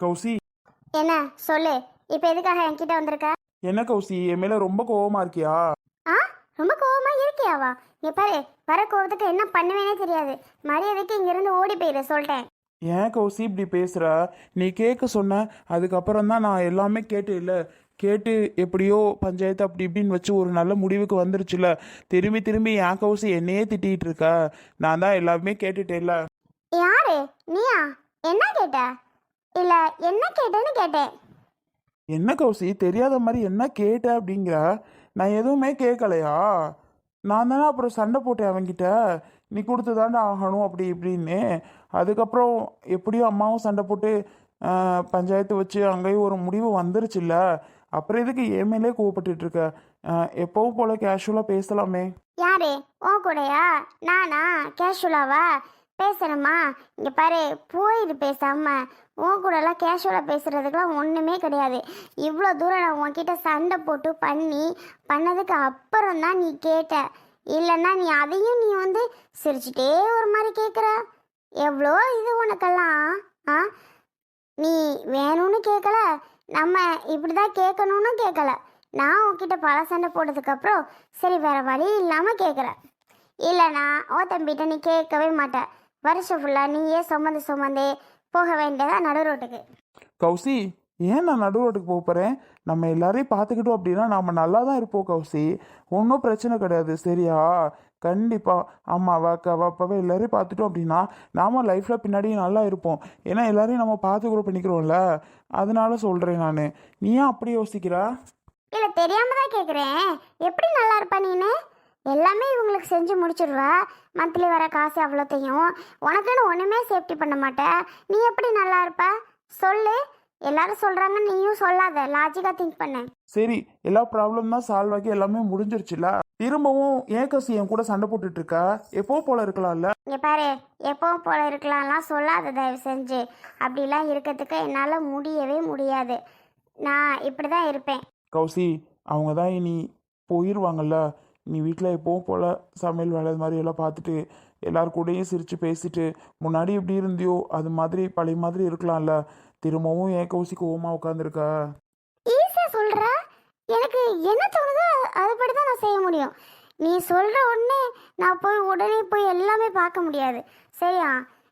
கௌசி. என்ன சொல்லு. இப்போ எதுக்காக என்கிட்ட வந்திருக்க? என்ன கௌசி என் மேல ரொம்ப கோவமா இருக்கியா? ஆ? ரொம்ப கோவமா இருக்கியாவா? நீ பாரு வர கோவத்துக்கு என்ன பண்ணுவேனே தெரியாது. மரியாதைக்கு இங்கிருந்து ஓடி போயிரு சொல்லிட்டேன் ஏன் கௌசி இப்படி பேசுற? நீ கேட்க சொன்ன அதுக்கப்புறம் தான் நான் எல்லாமே கேட்டு இல்ல கேட்டு எப்படியோ பஞ்சாயத்து அப்படி இப்படின்னு வச்சு ஒரு நல்ல முடிவுக்கு வந்துருச்சுல திரும்பி திரும்பி ஏன் கௌசி என்னையே திட்டிட்டு இருக்க? நான் தான் எல்லாமே கேட்டுட்டேன்ல யாரு? நீயா? என்ன கேட்ட? இல்ல என்ன கேட்டேன்னு கேட்டேன். என்ன கௌசி தெரியாத மாதிரி என்ன கேட்ட அப்படிங்கிற? நான் எதுவுமே கேட்கலையா நான் தானே அப்புறம் சண்டை போட்டேன் அவன்கிட்ட. நீ கொடுத்து தாண்டா ஆகணும் அப்படி இப்படின்னு. அதுக்கப்புறம் எப்படியும் அம்மாவும் சண்டை போட்டு பஞ்சாயத்து வச்சு அங்கேயும் ஒரு முடிவு வந்துருச்சுல்ல. அப்புறம் எதுக்கு என் மேலே கோவப்பட்டுட்டு இருக்க? எப்பவும் போல கேஷுவலாக பேசலாமே. யாரு? ஓ கூடயா? நானா? கேஷுவலாவா பேசணுமா? இங்க பாரு போயிடு பேசாம. உன் கூடலாம் கேஷுவலாக பேசுகிறதுக்குலாம் ஒன்றுமே கிடையாது. இவ்வளோ தூரம் நான் உன்கிட்ட சண்டை போட்டு பண்ணி பண்ணதுக்கு அப்புறம் தான் நீ கேட்ட. இல்லைன்னா நீ அதையும் நீ வந்து சிரிச்சிட்டே ஒரு மாதிரி கேட்குற எவ்வளோ இது உனக்கெல்லாம் ஆ? நீ வேணும்னு கேட்கல நம்ம இப்படி தான் கேட்கணும்னு கேட்கல நான் உன்கிட்ட பல சண்டை போட்டதுக்கப்புறம் சரி வேறு வழி இல்லாமல் கேட்குறேன் இல்லைனா ஓ தம்பிகிட்ட நீ கேட்கவே மாட்ட. வருஷம் ஃபுல்லாக நீயே சுமந்து சுமந்தே போக வேண்டியதா நடு ரோட்டுக்கு. கௌசி ஏன் நான் நடு ரோட்டுக்கு போக போகிறேன் நம்ம எல்லாரையும் பார்த்துக்கிட்டோம் அப்படின்னா நம்ம நல்லா தான் இருப்போம் கௌசி. ஒன்றும் பிரச்சனை கிடையாது சரியா? கண்டிப்பாக அம்மாவா அக்காவா அப்பாவை எல்லாரையும் பார்த்துட்டோம் அப்படின்னா நாம லைஃப்பில் பின்னாடி நல்லா இருப்போம். ஏன்னா எல்லாரையும் நம்ம பார்த்து கூட பண்ணிக்கிறோம்ல. அதனால சொல்கிறேன் நான். நீ ஏன் அப்படி யோசிக்கிறா? இல்லை தெரியாம தான் கேட்குறேன் எப்படி நல்லா இருப்ப நீனு? எல்லாமே இவங்களுக்கு செஞ்சு முடிச்சிடுவ. மந்த்லி வர காசு அவ்வளோத்தையும். உனக்குன்னு ஒன்றுமே சேஃப்டி பண்ண மாட்ட. நீ எப்படி நல்லா இருப்ப? சொல்லு. எல்லாரும் சொல்கிறாங்க நீயும் சொல்லாத. லாஜிக்காக திங்க் பண்ணு. சரி எல்லா ப்ராப்ளம் தான் சால்வ் ஆகி எல்லாமே முடிஞ்சிருச்சுல? திரும்பவும் ஏன் கௌசி என் கூட சண்டை போட்டுட்டு இருக்கா? எப்போ போல இருக்கலாம்ல? இங்கே பாரு. எப்பவும் போல இருக்கலாம்லாம் சொல்லாத. தயவு செஞ்சு. அப்படிலாம் இருக்கிறதுக்கு என்னால் முடியவே முடியாது. நான் இப்படி தான் இருப்பேன். கௌசி அவங்க தான் இனி போயிடுவாங்கல்ல நீ வீட்டில் எப்போவும் போல் சமையல் வேலை இது மாதிரி எல்லாம் பார்த்துட்டு எல்லார் கூடயும் சிரித்து பேசிட்டு முன்னாடி எப்படி இருந்தியோ அது மாதிரி பழைய மாதிரி இருக்கலாம்ல. திரும்பவும் ஏன் கௌசி கோவமாக உட்காந்துருக்க ஈஸியாக சொல்கிற எனக்கு என்ன தோணுதோ அதுபடி தான் நான் செய்ய முடியும். நீ சொல்கிற உடனே நான் போய் உடனே போய் எல்லாமே பார்க்க முடியாது. சரியா?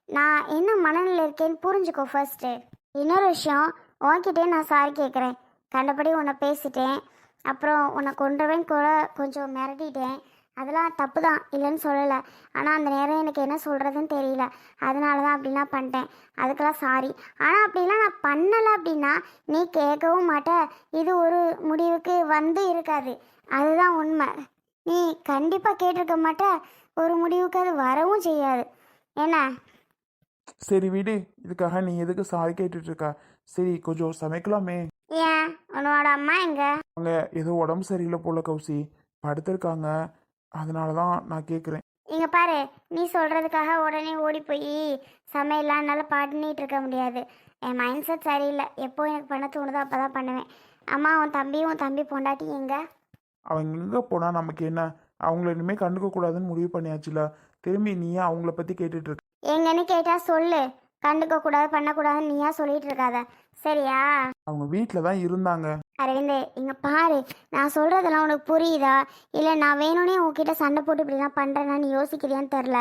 நான் என்ன மனநிலை இருக்கேன்னு புரிஞ்சுக்கோ ஃபர்ஸ்ட்டு இன்னொரு விஷயம் உன்கிட்டே நான் சாரி கேட்குறேன் கண்டபடி உன்னை பேசிட்டேன். அப்புறம் உன்னை கொன்றவன் கூட கொஞ்சம் மிரட்டிட்டேன். அதெல்லாம் தப்பு தான் இல்லைன்னு சொல்லலை. ஆனால் அந்த நேரம் எனக்கு என்ன சொல்கிறதுன்னு தெரியல. அதனால தான் அப்படிலாம் பண்ணிட்டேன். அதுக்கெல்லாம் சாரி ஆனால் அப்படிலாம் நான் பண்ணலை அப்படின்னா நீ கேட்கவும் மாட்ட. இது ஒரு முடிவுக்கு வந்து இருக்காது. அதுதான் உண்மை. நீ கண்டிப்பாக கேட்டிருக்க மாட்ட. ஒரு முடிவுக்கு அது வரவும் செய்யாது. என்ன? சரி விடு. இதுக்காக நீ எதுக்கு சாரி கேட்டுட்டு சரி கொஞ்சம் சமைக்கலாமே. ஏன்? உன்னோட அம்மா எங்க? அவங்க ஏதோ உடம்பு சரியில்லை போல கௌசி. படுத்திருக்காங்க. அதனால தான் நான் கேட்குறேன் இங்க பாரு நீ சொல்றதுக்காக உடனே ஓடி போய் சமையல்லாம் என்னால் பண்ணிட்டு இருக்க முடியாது. என் மைண்ட் செட் சரியில்லை. எப்போ எனக்கு பண்ண தோணுதோ அப்போ தான் பண்ணுவேன். அம்மா உன் தம்பியும் உன் தம்பி பொண்டாட்டி எங்க? அவங்க எங்கே போனால் நமக்கு என்ன? அவங்கள இனிமேல் கண்டுக்க கூடாதுன்னு முடிவு பண்ணியாச்சுல. திரும்பி நீ ஏன் அவங்கள பற்றி கேட்டுட்டு இருக்க? எங்கன்னு கேட்டா சொல்லு. கண்டுக்க கூடாது பண்ணக்கூடாதுன்னு நீயா சொல்லிட்டு இருக்காத. சரியா? அவங்க வீட்டில் தான் இருந்தாங்க. அரவிந்த் இங்க பாரு. நான் சொல்றதெல்லாம் உனக்கு புரியுதா? இல்லை நான் வேணும்னே உன்கிட்ட சண்டை போட்டு இப்படிலாம் பண்றேன்னா நீ யோசிக்கிறியான்னு தெரில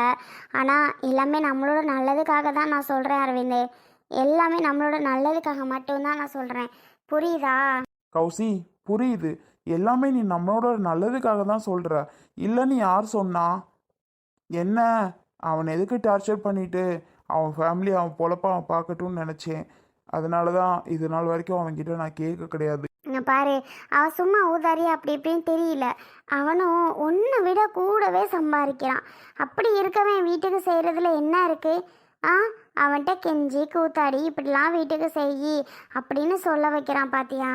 ஆனால் எல்லாமே நம்மளோட நல்லதுக்காக தான் நான் சொல்றேன் அரவிந்த். எல்லாமே நம்மளோட நல்லதுக்காக மட்டும்தான் நான் சொல்றேன். புரியுதா? கௌசி புரியுது. எல்லாமே நீ நம்மளோட நல்லதுக்காக தான் சொல்கிற இல்லைன்னு யார் சொன்னா? என்ன? அவன் எதுக்கு டார்ச்சர் பண்ணிட்டு? அவன் ஃபேமிலி அவன் பொழப்ப அவன் பார்க்கட்டும்னு நினச்சேன். அதனால தான் இது நாள் வரைக்கும் அவன்கிட்ட நான் கேட்க கிடையாது. இங்க பாரு அவன் சும்மா ஊதாரி அப்படி இப்படின்னு தெரியல. அவனும் ஒன்று விட கூடவே சம்பாதிக்கிறான். அப்படி இருக்கவன் வீட்டுக்கு செய்கிறதுல என்ன இருக்கு? ஆ அவன்கிட்ட கெஞ்சி கூத்தாடி இப்படிலாம் வீட்டுக்கு செய் அப்படின்னு சொல்ல வைக்கிறான் பாத்தியா?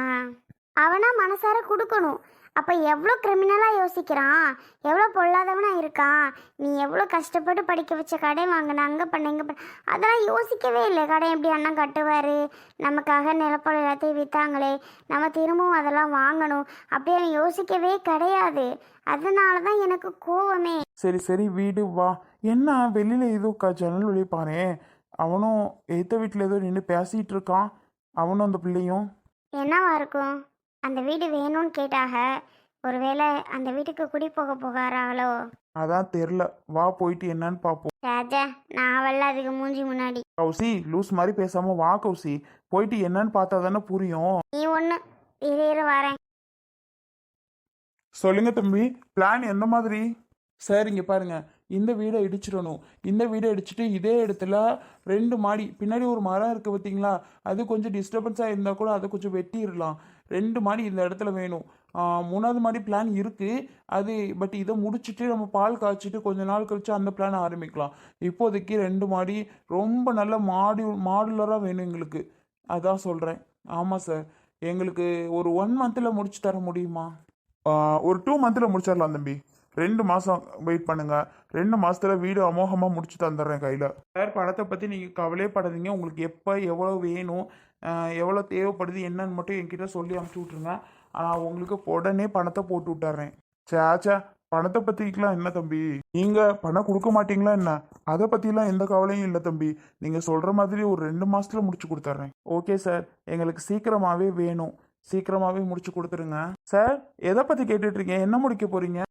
அவனா மனசார கொடுக்கணும். அப்போ எவ்வளோ கிரிமினலாக யோசிக்கிறான்? எவ்வளோ பொல்லாதவனா இருக்கான்? நீ எவ்வளோ கஷ்டப்பட்டு படிக்க வச்ச கடை வாங்கின? அங்கே பண்ண இங்கே பண்ண. அதெல்லாம் யோசிக்கவே இல்லை. கடை எப்படி அண்ணன் கட்டுவார்? நமக்காக நிலப்படம் எல்லாத்தையும் விற்றாங்களே நம்ம திரும்பவும் அதெல்லாம் வாங்கணும். அப்படி அவன் யோசிக்கவே கிடையாது. அதனால தான் எனக்கு கோவமே. சரி சரி வீடு வா. என்ன? வெளியில் ஏதோ க ஜன்னல் பாரு அவனும் எய்த்த வீட்டில் ஏதோ நின்று பேசிகிட்டு இருக்கான். அவனும் அந்த பிள்ளையும். என்னவா இருக்கும்? அந்த வீடு வேணும்னு கேட்டாக ஒருவேளை அந்த வீட்டுக்கு குடி போக போகிறாளோ அதான் தெரில. வா போயிட்டு என்னன்னு பார்ப்போம் ராஜா நான் வரல அதுக்கு மூஞ்சி முன்னாடி. கௌசி லூஸ் மாதிரி பேசாம வா கௌசி. போயிட்டு என்னன்னு பார்த்தா தானே புரியும். நீ ஒன்று இரு இரு வரேன். சொல்லுங்க தம்பி பிளான் எந்த மாதிரி? சார் இங்க பாருங்க. இந்த வீடை இடிச்சிடணும். இந்த வீடை இடிச்சிட்டு இதே இடத்துல ரெண்டு மாடி பின்னாடி ஒரு மரம் இருக்கு பார்த்தீங்களா அது கொஞ்சம் டிஸ்டர்பன்ஸாக இருந்தால் கூட அதை கொஞ்சம் வெட்டிடலாம். ரெண்டு மாடி இந்த இடத்துல வேணும். மூணாவது மாடி பிளான் இருக்கு. அது பட் இதை முடிச்சுட்டு நம்ம பால் காய்ச்சிட்டு கொஞ்ச நாள் கழிச்சு அந்த பிளான் ஆரம்பிக்கலாம். இப்போதைக்கு ரெண்டு மாடி ரொம்ப நல்ல மாடி மாடுலராக வேணும் எங்களுக்கு. அதான் சொல்கிறேன் ஆமாம் சார் எங்களுக்கு ஒரு ஒன் மந்தில் முடிச்சு தர முடியுமா? ஒரு டூ மந்தில் முடிச்சிடலாம் தம்பி. ரெண்டு மாதம் வெயிட் பண்ணுங்க. ரெண்டு மாசத்துல வீடு அமோகமாக முடிச்சு தந்துடுறேன் கையில். சார் பணத்தை பற்றி நீங்கள் கவலையே படாதீங்க உங்களுக்கு எப்போ எவ்வளோ வேணும் எவ்வளோ தேவைப்படுது என்னன்னு மட்டும் என்கிட்ட சொல்லி அனுப்பிச்சி விட்ருங்க நான் உங்களுக்கு உடனே பணத்தை போட்டு விட்டுறேன். சேச்சா பணத்தை பற்றிக்கலாம் என்ன தம்பி? நீங்கள் பணம் கொடுக்க மாட்டீங்களா என்ன? அதை பற்றிலாம் எந்த கவலையும் இல்லை தம்பி. நீங்கள் சொல்கிற மாதிரி ஒரு ரெண்டு மாதத்தில் முடிச்சு கொடுத்துட்றேன் ஓகே சார். எங்களுக்கு சீக்கிரமாகவே வேணும். சீக்கிரமாகவே முடிச்சு கொடுத்துருங்க. சார் எதை பற்றி கேட்டுட்ருக்கீங்க என்ன முடிக்க போகிறீங்க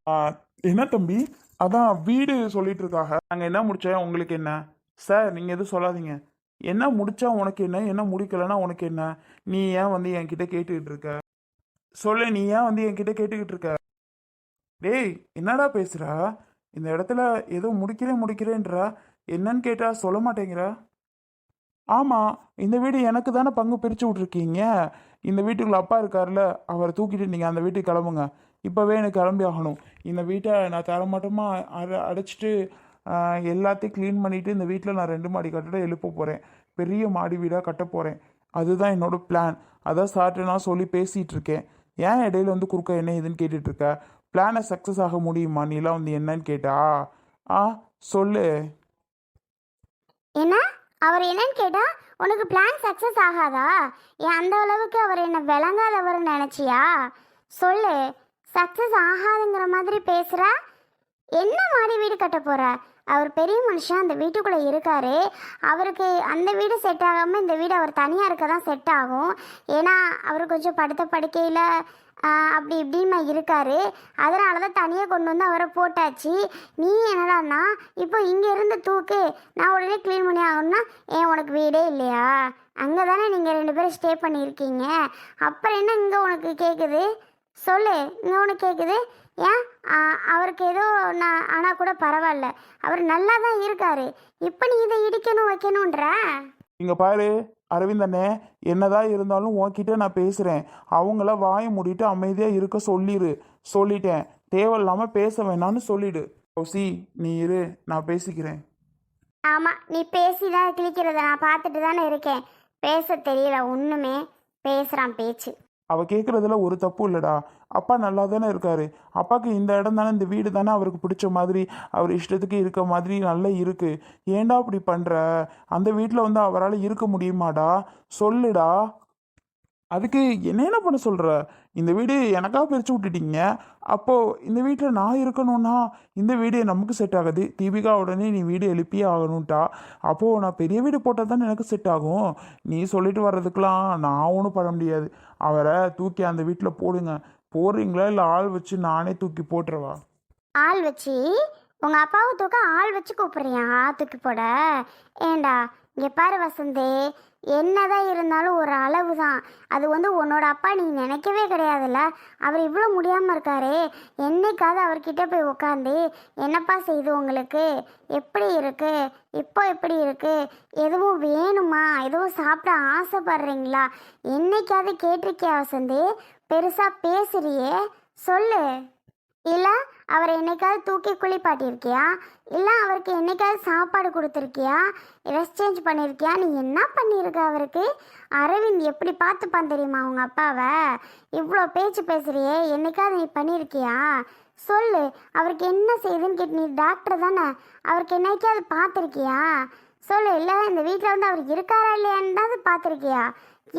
என்ன தம்பி? அதான் வீடு சொல்லிட்டு இருக்காங்க. நாங்கள் என்ன முடிச்சா உங்களுக்கு என்ன? சார் நீங்கள் எதுவும் சொல்லாதீங்க. என்ன முடிச்சா உனக்கு என்ன? என்ன முடிக்கலைன்னா உனக்கு என்ன? நீ ஏன் வந்து என்கிட்ட கேட்டுக்கிட்டு இருக்க? சொல்லு நீ ஏன் வந்து என்கிட்ட கேட்டுக்கிட்டு இருக்க? டேய் என்னடா பேசுறா? இந்த இடத்துல ஏதோ முடிக்கிறேன் முடிக்கிறேன்றா. என்னன்னு கேட்டா சொல்ல மாட்டேங்கிறா? ஆமாம் இந்த வீடு எனக்கு தானே பங்கு பிரித்து விட்ருக்கீங்க இந்த வீட்டுக்குள்ள அப்பா இருக்கார்ல அவரை தூக்கிட்டு நீங்கள் அந்த வீட்டுக்கு கிளம்புங்க. இப்போவே எனக்கு கிளம்பி ஆகணும். இந்த வீட்டை நான் தரமாட்டமா அட அடைச்சிட்டு எல்லாத்தையும் க்ளீன் பண்ணிவிட்டு இந்த வீட்டில் நான் ரெண்டு மாடி கட்டடம் எழுப்ப போகிறேன் பெரிய மாடி வீடாக கட்ட போகிறேன் அதுதான் என்னோடய பிளான் அதான் சார்ட்டு நான் சொல்லி பேசிகிட்டு இருக்கேன். ஏன் இடையில வந்து குறுக்க என்ன ஏதுன்னு கேட்டுட்ருக்க பிளானை சக்ஸஸ் ஆக முடியுமா? நீலாம் வந்து என்னன்னு கேட்டா? ஆ சொல்லு. என்ன? அவர் என்னன்னு கேட்டா உனக்கு பிளான் சக்ஸஸ் ஆகாதா? ஏன் அந்த அளவுக்கு அவர் என்ன விளங்காதவர் நினச்சியா? சொல்லு. சக்ஸஸ் ஆகாதுங்கிற மாதிரி பேசுகிறா என்ன மாதிரி வீடு கட்ட போகிற அவர் பெரிய மனுஷன் அந்த வீட்டுக்குள்ளே இருக்காரு. அவருக்கு அந்த வீடு செட் ஆகாமல் இந்த வீடு அவர் தனியாக இருக்க தான் செட் ஆகும். ஏன்னா அவர் கொஞ்சம் படுத்த படுக்கையில் அப்படி இப்படின்னு இருக்காரு. அதனால தான் தனியாக கொண்டு வந்து அவரை போட்டாச்சு. நீ என்னடான்னா இப்போ இங்கே இருந்து தூக்கு. நான் உடனே க்ளீன் பண்ணி ஆகணும்னா ஏன் உனக்கு வீடே இல்லையா? அங்கே தானே நீங்கள் ரெண்டு பேரும் ஸ்டே பண்ணியிருக்கீங்க. அப்புறம் என்ன இங்கே உனக்கு கேட்குது சொல்லு இங்கே உனக்கு கேட்குது ஏன்? அவருக்கு ஏதோ நான் ஆனால் கூட பரவாயில்ல. அவர் நல்லா தான் இருக்காரு. இப்போ நீ இதை இடிக்கணும் வைக்கணுன்ற இங்க பாரு அரவிந்த் அண்ணே என்னதான் இருந்தாலும் உன்கிட்ட நான் பேசுறேன். அவங்கள வாயை மூடிட்டு அமைதியா இருக்க சொல்லிடு சொல்லிட்டேன். தேவையில்லாம பேச வேணாம்னு சொல்லிடு. கௌசி நீ இரு நான் பேசிக்கிறேன். ஆமாம் நீ பேசி தான் கிழிக்கிறத நான் பார்த்துட்டு தானே இருக்கேன். பேச தெரியல ஒன்றுமே பேசுகிறான் பேச்சு. அவள் கேட்குறதுல ஒரு தப்பு இல்லைடா. அப்பா நல்லா தானே இருக்காரு. அப்பாவுக்கு இந்த இடம் தானே இந்த வீடு தானே அவருக்கு பிடிச்ச மாதிரி அவர் இஷ்டத்துக்கு இருக்க மாதிரி நல்லா இருக்குது ஏன்டா அப்படி பண்ணுற அந்த வீட்டில் வந்து அவரால் இருக்க முடியுமாடா? சொல்லுடா. அதுக்கு என்னென்ன பண்ண சொல்கிற இந்த வீடு எனக்காக பிரித்து விட்டுட்டீங்க. அப்போது இந்த வீட்டில் நான் இருக்கணும்னா இந்த வீடு நமக்கு செட் ஆகுது. தீபிகா உடனே நீ வீடு எழுப்பியே ஆகணும்ட்டா. அப்போது நான் பெரிய வீடு போட்டால் தானே எனக்கு செட் ஆகும். நீ சொல்லிட்டு வர்றதுக்கெலாம் நான் ஒன்றும் பண்ண முடியாது. அவரை தூக்கி அந்த வீட்டில் போடுங்க. போடுறீங்களா? இல்லை ஆள் வச்சு நானே தூக்கி போட்டுருவா ஆள் வச்சு? உங்கள் அப்பாவை தூக்க ஆள் வச்சு கூப்பிட்றியா? தூக்கி போட. ஏண்டா? இங்கே பாரு வசந்தே. என்னதான் இருந்தாலும் ஒரு அளவு தான் அது வந்து உன்னோட அப்பா நீ நினைக்கவே கிடையாதுல்ல? அவர் இவ்வளோ முடியாமல் இருக்காரே. என்னைக்காவது அவர்கிட்ட போய் உட்காந்து என்னப்பா செய்து உங்களுக்கு? எப்படி இருக்கு? இப்போ எப்படி இருக்கு? எதுவும் வேணுமா? எதுவும் சாப்பிட ஆசைப்படுறீங்களா? என்னைக்காவது கேட்டிருக்கியா வசந்தி? பெருசாக பேசுறியே? சொல்லு. இல்லை அவரை என்னைக்காவது தூக்கி குளிப்பாட்டியிருக்கியா இல்லை அவருக்கு என்னைக்காவது சாப்பாடு கொடுத்துருக்கியா? Rest change பண்ணியிருக்கியா? நீ என்ன பண்ணியிருக்க அவருக்கு? அரவிந்த் எப்படி பார்த்துப்பான் தெரியுமா அவங்க அப்பாவை? இவ்வளோ பேச்சு பேசுகிறியே என்னைக்காவது நீ பண்ணியிருக்கியா? சொல்லு அவருக்கு என்ன செய்யுதுன்னு கேட்டு நீ டாக்டர் தானே அவருக்கு என்னைக்காவது பார்த்துருக்கியா? சொல்லு இல்லை இந்த வீட்டில் வந்து அவர் இருக்காரா இல்லையான்னு பார்த்துருக்கியா?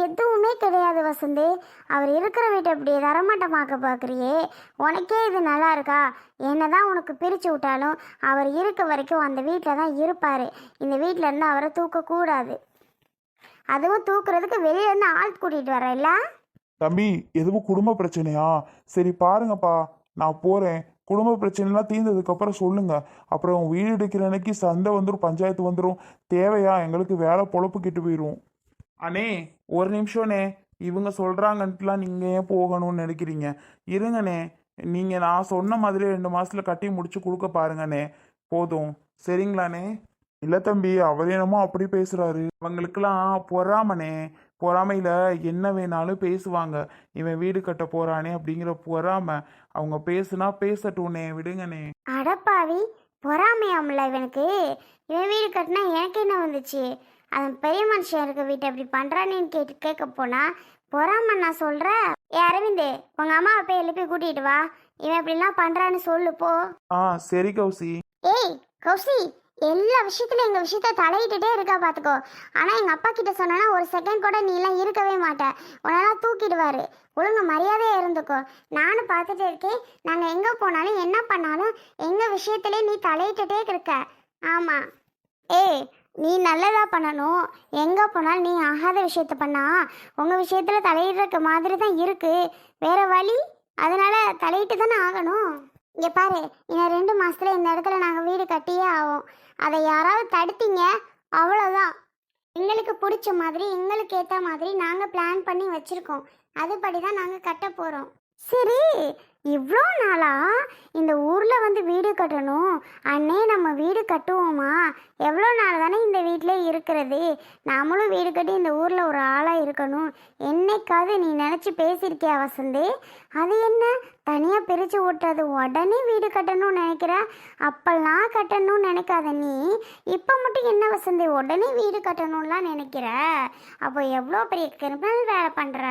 எதுவுமே கிடையாது வசந்தி. அவர் இருக்கிற வீட்டை இப்படி தரமாட்டமாக்க பார்க்குறியே உனக்கே இது நல்லா இருக்கா? என்னதான் உனக்கு பிரித்து விட்டாலும் அவர் இருக்க வரைக்கும் அந்த வீட்டில் தான் இருப்பார். இந்த வீட்டிலேருந்து அவரை தூக்கக்கூடாது அதுவும் தூக்குறதுக்கு வெளியிலேருந்து ஆள் கூட்டிகிட்டு வரல தம்பி எதுவும் குடும்ப பிரச்சனையா? சரி பாருங்கப்பா. நான் போகிறேன் குடும்ப பிரச்சனைலாம் தீர்ந்ததுக்கப்புறம் சொல்லுங்கள் சொல்லுங்க. அப்புறம் வீடு எடுக்கிற அன்னைக்கு சந்தை வந்துடும் பஞ்சாயத்து வந்துடும் தேவையா? எங்களுக்கு வேலை பொழப்பு கிட்டு போயிடும் அண்ணே ஒரு நிமிஷம்ண்ணே. இவங்க சொல்கிறாங்கன்ட்டுலாம் நீங்கள் ஏன் போகணும்னு நினைக்கிறீங்க? இருங்கண்ணே. நீங்கள் நான் சொன்ன மாதிரி ரெண்டு மாதத்தில் கட்டி முடிச்சு கொடுக்க பாருங்கண்ணே. போதும். சரிங்களாண்ணே? இல்லை தம்பி அவர் என்னமோ அப்படி பேசுகிறாரு அவங்களுக்கெல்லாம் பொறாமனே பொறாமையில் என்ன வேணாலும் பேசுவாங்க. இவன் வீடு கட்ட போகிறானே அப்படிங்கிற பொறாம. அவங்க பேசுனா பேசட்டும்னே விடுங்கண்ணே. அடப்பாவி. பொறாமையாம்ல இவனுக்கு. இவன் வீடு கட்டினா எனக்கு என்ன வந்துச்சு? அவன் பெரிய மனுஷன் இருக்க வீட்டை அப்படி பண்றானேன்னு கேட்டு கேட்க போனா பொறாம நான் சொல்றேன் ஏ அரவிந்த் உங்க அம்மாவை போய் எழுப்பி கூட்டிட்டு வா. இவன் இப்படிலாம் பண்றான்னு சொல்லு போ. ஆ சரி கௌசி. ஏய் கௌசி எல்லா விஷயத்துலயும் எங்க விஷயத்த தலையிட்டுட்டே இருக்கா பாத்துக்கோ. ஆனா எங்க அப்பா கிட்ட சொன்னா ஒரு செகண்ட் கூட நீ எல்லாம் இருக்கவே மாட்ட. உன்னெல்லாம் தூக்கிடுவாரு. ஒழுங்கு மரியாதையா இருந்துக்கோ. நானும் பார்த்துட்டு இருக்கேன். நாங்க எங்க போனாலும் என்ன பண்ணாலும் எங்க விஷயத்திலே நீ தலையிட்டுட்டே இருக்க. ஆமா. ஏய் நீ நல்லதாக பண்ணணும். எங்கே போனாலும் நீ ஆகாத விஷயத்த பண்ணா. உங்கள் விஷயத்தில் தலையிடுற மாதிரி தான் இருக்குது வேறு வழி? அதனால் தலையிட்டு தானே ஆகணும். இங்கே பாரு இன்னும் ரெண்டு மாதத்தில் இந்த இடத்துல நாங்கள் வீடு கட்டியே ஆவோம். அதை யாராவது தடுத்தீங்க? அவ்வளோதான் எங்களுக்கு பிடிச்ச மாதிரி எங்களுக்கு ஏற்ற மாதிரி நாங்கள் பிளான் பண்ணி வச்சுருக்கோம். அதுபடி தான் நாங்கள் கட்ட போகிறோம் சரி இவ்வளோ நாளா இந்த ஊரில் வந்து வீடு கட்டணும்? அண்ணே நம்ம வீடு கட்டுவோமா? எவ்வளோ நாள் தானே இந்த வீட்டிலே இருக்கிறது? நாமளும் வீடு கட்டி இந்த ஊரில் ஒரு ஆளாக இருக்கணும். என்னைக்காவது நீ நினச்சி பேசியிருக்கியா வசந்தி? அது என்ன? தனியாக பிரித்து விட்டுறது உடனே வீடு கட்டணும்னு நினைக்கிற? அப்பெல்லாம் கட்டணும்னு நினைக்காத நீ. இப்போ மட்டும் என்ன வசந்தி உடனே வீடு கட்டணும்லாம் நினைக்கிற? அப்போ எவ்வளோ பெரிய கிரிமினல் வேலை பண்ணுற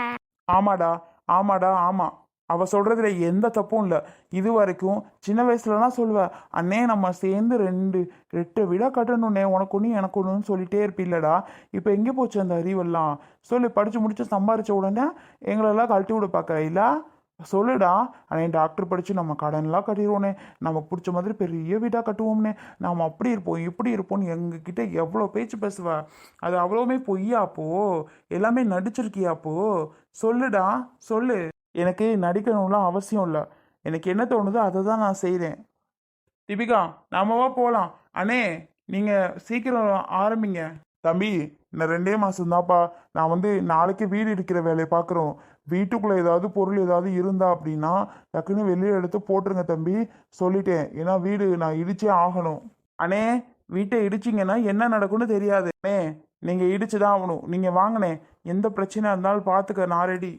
ஆமாடா ஆமாடா ஆமாம் அவள் சொல்கிறதுல எந்த தப்பும் இல்லை. இது வரைக்கும் சின்ன வயசுலலாம் சொல்லுவேன் அண்ணே நம்ம சேர்ந்து ரெண்டு ரெட்டு விட கட்டணும்னே உனக்கு ஒன்று எனக்கு ஒன்றுன்னு சொல்லிட்டே இருப்பீல்லடா. இப்போ எங்கே போச்சு அந்த அறிவெல்லாம்? சொல்லு படித்து முடிச்சு சம்பாரிச்ச உடனே எங்களெல்லாம் கழட்டி விட பார்க்குறீங்களா சொல்லுடா. அண்ணே டாக்டர் படித்து நம்ம கடன்லாம் கட்டிடுவோனே நமக்கு பிடிச்ச மாதிரி பெரிய வீடாக கட்டுவோம்னே. நாம் அப்படி இருப்போம் இப்படி இருப்போம்னு எங்ககிட்ட எவ்வளோ பேச்சு பேசுவ? அது அவ்வளோவுமே பொய்யாப்போ எல்லாமே நடிச்சிருக்கியாப்போ சொல்லுடா சொல்லு. எனக்கு நடிக்கணும்லாம் அவசியம் இல்லை. எனக்கு என்ன தோணுதோ அதை தான் நான் செய்கிறேன் தீபிகா நாமவா போகலாம் அண்ணே நீங்கள் சீக்கிரம் ஆரம்பிங்க. தம்பி இன்னும் ரெண்டே மாதம்தான்ப்பா நான் வந்து நாளைக்கு வீடு இருக்கிற வேலையை பார்க்குறோம் வீட்டுக்குள்ளே ஏதாவது பொருள் ஏதாவது இருந்தா அப்படின்னா டக்குன்னு வெளியே எடுத்து போட்டுருங்க தம்பி. சொல்லிட்டேன். ஏன்னா வீடு நான் இடிச்சே ஆகணும். அண்ணே வீட்டை இடிச்சிங்கன்னா என்ன நடக்கும்னு தெரியாது. அண்ணே நீங்கள் இடிச்சு தான் ஆகணும். நீங்கள் வாங்கினேன் எந்த பிரச்சனையாக இருந்தாலும் பார்த்துக்க நான் ரெடி